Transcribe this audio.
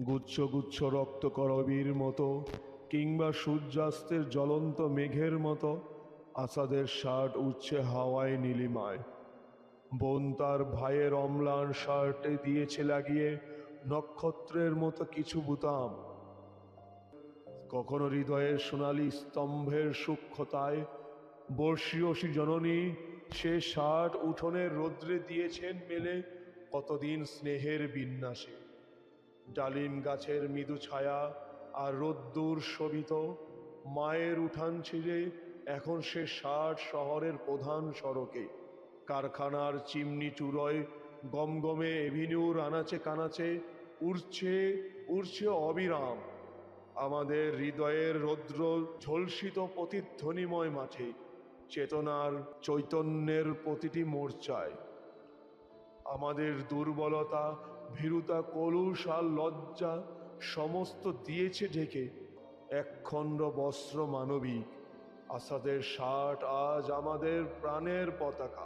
গুচ্ছ গুচ্ছ রক্তকরবীর মতো, কিংবা সূর্যাস্তের জ্বলন্ত মেঘের মতো, আসাদের শার্ট উঠছে হাওয়ায় নীলিমায়। বোন তার ভাইয়ের অম্লান শার্টে দিয়েছে লাগিয়ে নক্ষত্রের মতো কিছু বুতাম। কখনো হৃদয়ের সোনালী স্তম্ভের সূক্ষ্মতায় বর্ষীয়সী জননী সে শার্ট উঠোনের রৌদ্রে দিয়েছেন মেলে কতদিন স্নেহের বিন্যাসে। ডালিম গাছের মৃদু ছায়া আর রোদ্দুর শোভিত, মায়ের উঠান ছিঁড়ে এখন সে ষাট শহরের প্রধান সড়কে। কারখানার চিমনি চুরোয় গমগমে এভিনিউর আনাচে কানাচে উড়ছে উড়ছে অবিরাম। আমাদের হৃদয়ের রৌদ্র ঝলসিত প্রতিধ্বনিময় মাঠে, চেতনার চৈতন্যের প্রতিটি মোর্চায়। আমাদের দুর্বলতা, ভীরুতা, কলুষ আর লজ্জা সমস্ত দিয়েছে ঢেকে। একখণ্ড বস্ত্র মানবিক, আসাদের ষাট আজ আমাদের প্রাণের পতাকা।